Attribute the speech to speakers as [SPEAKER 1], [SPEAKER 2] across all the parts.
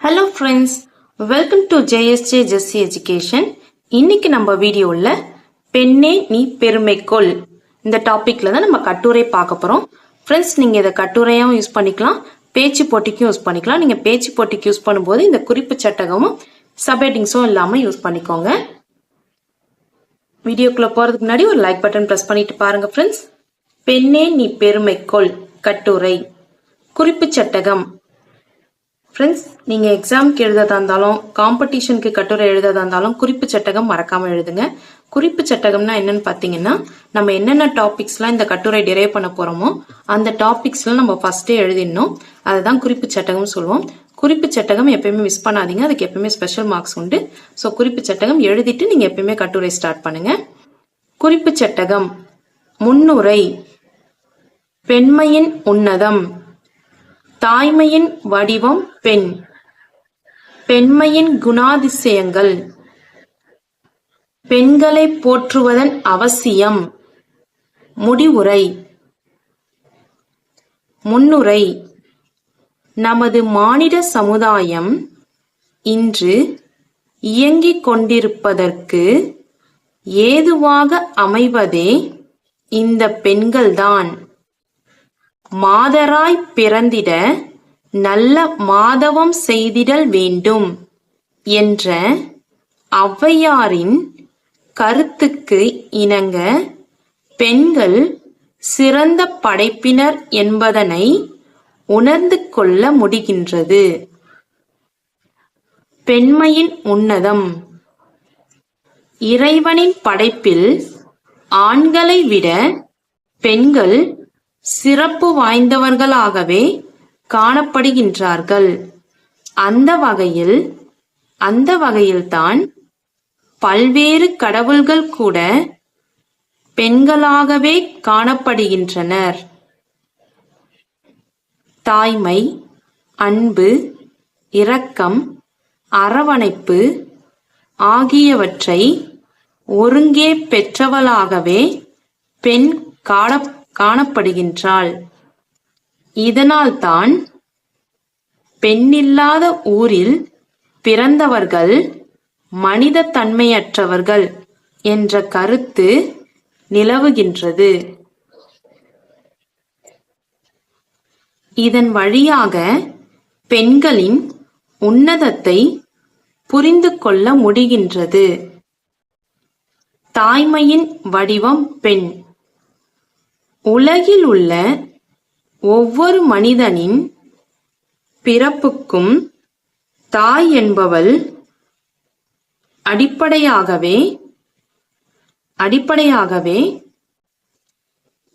[SPEAKER 1] Hello friends welcome to JSJ Jessie education இன்னைக்கு நம்ம வீடியோவில் பெண்ணே நீ பெருமைக்கொள். இந்த டாப்பிக்கில் தான் நம்ம கட்டுரை பார்க்க போகிறோம் ஃப்ரெண்ட்ஸ் நீங்கள் இதை கட்டுரையாகவும் யூஸ் பண்ணிக்கலாம். பேச்சு போட்டிக்கும் யூஸ் பண்ணிக்கலாம். நீங்கள் பேச்சு போட்டிக்கு யூஸ் பண்ணும்போது இந்த குறிப்பு சட்டகமும் சப்ஹெட்டிங்ஸும் இல்லாமல் யூஸ் பண்ணிக்கோங்க. வீடியோக்குள்ளே போகிறதுக்கு முன்னாடி ஒரு லைக் பட்டன் ப்ரெஸ் பண்ணிட்டு பாருங்கள் ஃப்ரெண்ட்ஸ் பெண்ணே நீ பெருமைக்கொள். கட்டுரை. குறிப்பு சட்டகம். ஃப்ரெண்ட்ஸ் நீங்கள் எக்ஸாமுக்கு எழுததா இருந்தாலும் காம்படிஷனுக்கு கட்டுரை எழுததா இருந்தாலும் குறிப்பு சட்டகம் மறக்காமல் எழுதுங்க. குறிப்பு சட்டகம்னா என்னன்னு பார்த்தீங்கன்னா நம்ம என்னென்ன டாபிக்ஸ்லாம் இந்த கட்டுரை டிரைவ் பண்ண போகிறோமோ அந்த டாபிக்ஸ்லாம் நம்ம ஃபஸ்ட்டே எழுதிடணும். அதுதான் குறிப்பு சட்டகம் சொல்லுவோம். குறிப்பு சட்டகம் எப்பயுமே மிஸ் பண்ணாதீங்க. அதுக்கு எப்பயுமே ஸ்பெஷல் மார்க்ஸ் உண்டு. ஸோ குறிப்பு சட்டகம் எழுதிட்டு நீங்கள் எப்பயுமே கட்டுரை ஸ்டார்ட் பண்ணுங்க. குறிப்பு சட்டகம். முன்னுரை. பெண்மையின் உன்னதம். தாய்மையின் வடிவம் பெண். பெண்மையின் குணாதிசயங்கள். பெண்களை போற்றுவதன் அவசியம். முடிவுரை. முன்னுரை. நமது மானிட சமுதாயம் இன்று இயங்கிக் கொண்டிருப்பதற்கு ஏதுவாக அமைவதே இந்த பெண்கள்தான். மாதராய் பிறந்திட நல்ல மாதவம் செய்திடல் வேண்டும் என்ற ஔவையாரின் கருத்துக்கு இணங்க பெண்கள் சிறந்த படைப்பினர் என்பதனை உணர்ந்து கொள்ள முடிகின்றது. பெண்மையின் உன்னதம். இறைவனின் படைப்பில் ஆண்களை விட பெண்கள் சிறப்பு வாய்ந்தவர்களாகவே காணப்படுகின்றார்கள். அந்த வகையில் அந்த வகையில்தான் பல்வேறு கடவுள்கள் கூட பெண்களாகவே காணப்படுகின்றனர். தாய்மை அன்பு இரக்கம் அரவணைப்பு ஆகியவற்றை ஒருங்கே பெற்றவளாகவே பெண் காண காணப்படுகின்றாள். இதனால்தான் பெண்ணில்லாத ஊரில் பிறந்தவர்கள் மனித தன்மையற்றவர்கள் என்ற கருத்து நிலவுகின்றது. இதன் வழியாக பெண்களின் உன்னதத்தை புரிந்து கொள்ள முடிகின்றது. தாய்மையின் வடிவம் பெண். உலகில் உள்ள ஒவ்வொரு மனிதனின் பிறப்புக்கும் தாய் என்பவள் அடிப்படையாகவே அடிப்படையாகவே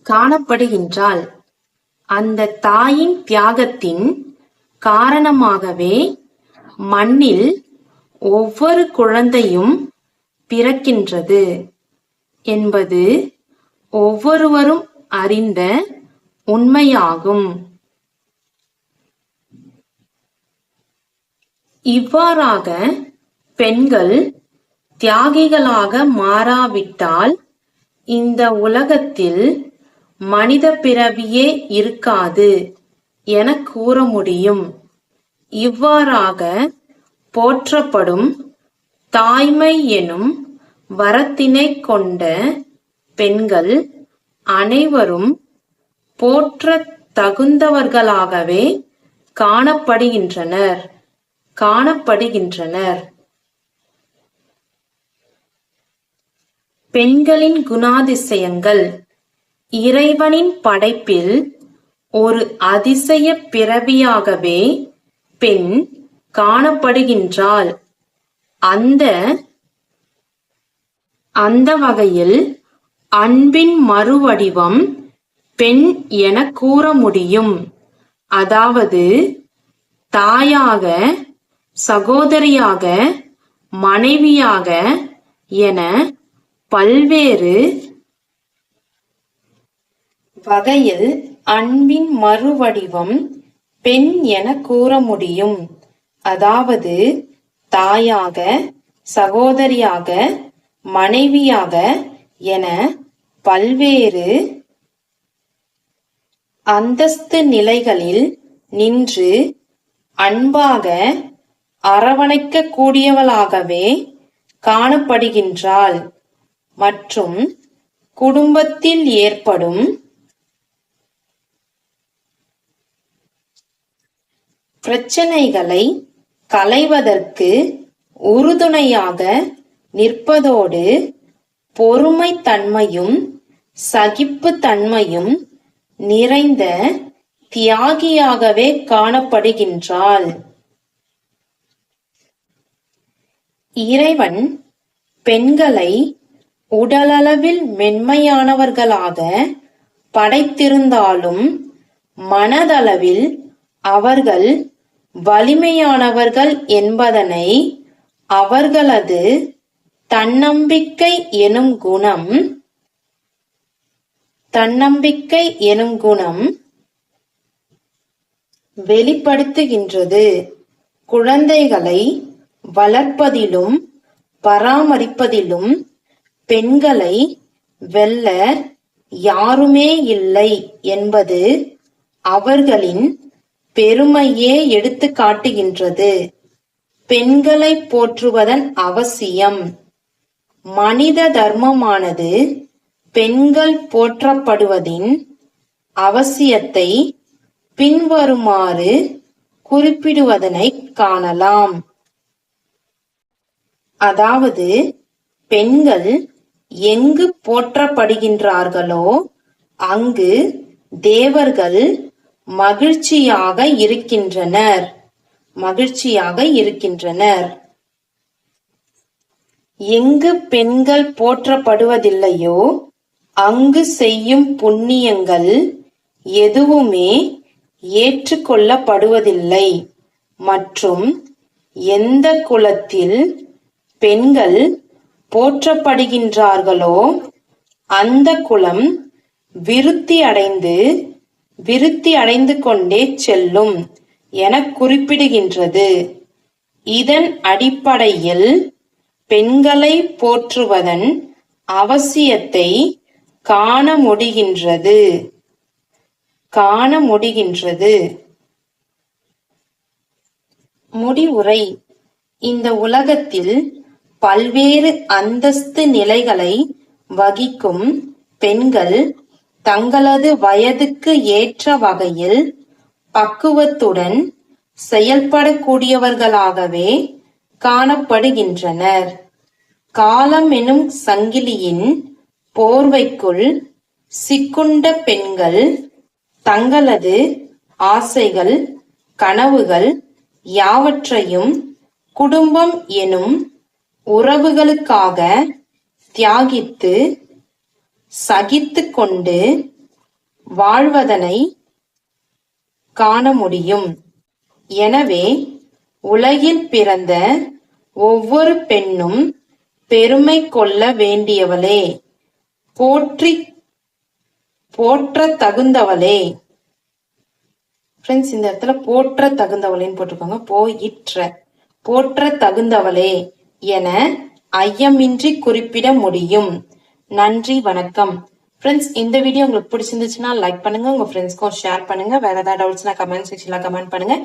[SPEAKER 1] காணப்படுகின்றாள். அந்த தாயின் தியாகத்தின் காரணமாகவே மண்ணில் ஒவ்வொரு குழந்தையும் பிறக்கின்றது. என்பது ஒவ்வொருவரும் அறிந்த உண்மையாகும். இவ்வாறாக பெண்கள் தியாகிகளாக மாறாவிட்டால் இந்த உலகத்தில் மனித பிறவியே இருக்காது என கூற முடியும். இவ்வாறாக போற்றப்படும் தாய்மை எனும் வரத்தினை கொண்ட பெண்கள் அனைவரும் போற்ற தகுந்தவர்களாகவே காணப்படுகின்றனர். காணப்படுகின்றனர். பெண்களின் குணாதிசயங்கள். இறைவனின் படைப்பில் ஒரு அதிசய பிறவியாகவே பெண் காணப்படுகின்றாள். அந்த அந்த வகையில் அன்பின் மறுவடிவம் பெண் என கூற முடியும். அதாவது தாயாக சகோதரியாக மனைவியாக என பல்வேறு வகையில் அன்பின் மறுவடிவம் பெண் என கூற முடியும். அதாவது தாயாக சகோதரியாக மனைவியாக என பல்வேறு அந்தஸ்து நிலைகளில் நின்று அன்பாக அரவணைக்கக்கூடியவளாகவே காணப்படுகின்றாள். மற்றும் குடும்பத்தில் ஏற்படும் பிரச்சனைகளை களைவதற்கு உறுதுணையாக நிற்பதோடு பொறுமைத்தன்மையும் சகிப்புத்தன்மையும் நிறைந்த தியாகியாகவே காணப்படுகின்றாள். இறைவன் பெண்களை உடலளவில் மென்மையானவர்களாக படைத்திருந்தாலும் மனதளவில் அவர்கள் வலிமையானவர்கள் என்பதனை அவர்களது தன்னம்பிக்கை எனும் குணம். தன்னம்பிக்கை எனும் குணம் வெளிப்படுத்துகின்றது. குழந்தைகளை வளர்ப்பதிலும் பராமரிப்பதிலும் பெண்களை வெல்ல யாருமே இல்லை என்பது அவர்களின் பெருமையே எடுத்து காட்டுகின்றது. பெண்களை போற்றுவதன் அவசியம். மனித தர்மமானது பெண்கள் போற்றப்படுவதின் அவசியத்தை பின்வருமாறு குறிப்பிடுவதனை காணலாம். அதாவது பெண்கள் எங்கு போற்றப்படுகின்றார்களோ அங்கு தேவர்கள் மகிழ்ச்சியாக இருக்கின்றனர். மகிழ்ச்சியாக இருக்கின்றனர். எங்கு பெண்கள் போற்றப்படுவதில்லையோ அங்கு செய்யும் புண்ணியங்கள் எதுவுமே ஏற்றுக்கொள்ளப்படுவதில்லை. மற்றும் எந்த குலத்தில் பெண்கள் போற்றப்படுகின்றார்களோ அந்த குலம் விருத்தி அடைந்து விருத்தி அடைந்து கொண்டே செல்லும் என குறிப்பிடுகின்றது. இதன் அடிப்படையில் பெண்களை போற்றுவதன் அவசியத்தை காண முடிகின்றது. காண முடிகின்றது. முடிவுரை. இந்த உலகத்தில் பல்வேறு அந்தஸ்து நிலைகளை வகிக்கும் பெண்கள் தங்களது வயதுக்கு ஏற்ற வகையில் பக்குவத்துடன் செயல்படக்கூடியவர்களாகவே காணப்படுகின்றனர். காலம் எனும் சங்கிலியின் போர்வைக்குள் சிக்குண்ட பெண்கள் தங்களது ஆசைகள் கனவுகள் யாவற்றையும் குடும்பம் எனும் உறவுகளுக்காக தியாகித்து சகித்து கொண்டு வாழ்வதனை காண முடியும். எனவே உலகில் பிறந்த ஒவ்வொரு பெண்ணும் பெருமை கொள்ள வேண்டியவளே. போற்றி போற்ற தகுந்தவளே. ஃப்ரெண்ட்ஸ் இந்த இடத்துல போற்ற தகுந்தவளேன்னு போட்டிருக்காங்க. போயிற்ற போற்ற தகுந்தவளே என ஐயமின்றி குறிப்பிட முடியும். நன்றி வணக்கம். ஃப்ரெண்ட்ஸ் இந்த வீடியோ உங்களுக்கு பிடிச்சிருந்துச்சுன்னா லைக் பண்ணுங்க. உங்க ஃப்ரெண்ட்ஸ்க்கும் ஷேர் பண்ணுங்க. வேற ஏதாவது டவுட்ஸ்னா கமெண்ட் செக்ஷன்ல கமெண்ட் பண்ணுங்க.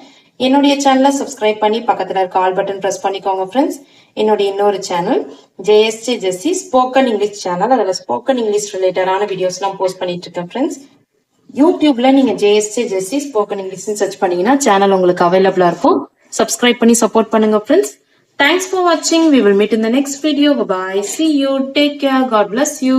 [SPEAKER 1] என்னுடைய சேனலை சப்ஸ்கிரைப் பண்ணி பக்கத்தில் இருக்க ஆல் பட்டன் ப்ரெஸ் பண்ணிக்கோங்க ஃப்ரெண்ட்ஸ் என்னுடைய இன்னொரு channel JST Jessie spoken English channel அதில் ஸ்போக்கன் இங்கிலீஷ் ரிலேட்டடான வீடியோஸ்லாம் போஸ்ட் பண்ணிட்டு இருக்கேன் ஃப்ரெண்ட்ஸ் யூடியூப்ல நீங்க ஜேஎஸ்டி ஜெஸ்சி ஸ்போக்கன் இங்கிலீஷ்னு சர்ச் பண்ணீங்கன்னா சேனல் உங்களுக்கு அவைலபிளா இருக்கும். சப்ஸ்கிரைப் பண்ணி சப்போர்ட் பண்ணுங்க ஃப்ரெண்ட்ஸ் தேங்க்ஸ் ஃபார் வாட்சிங் we will meet in the next video bye see you take care God bless you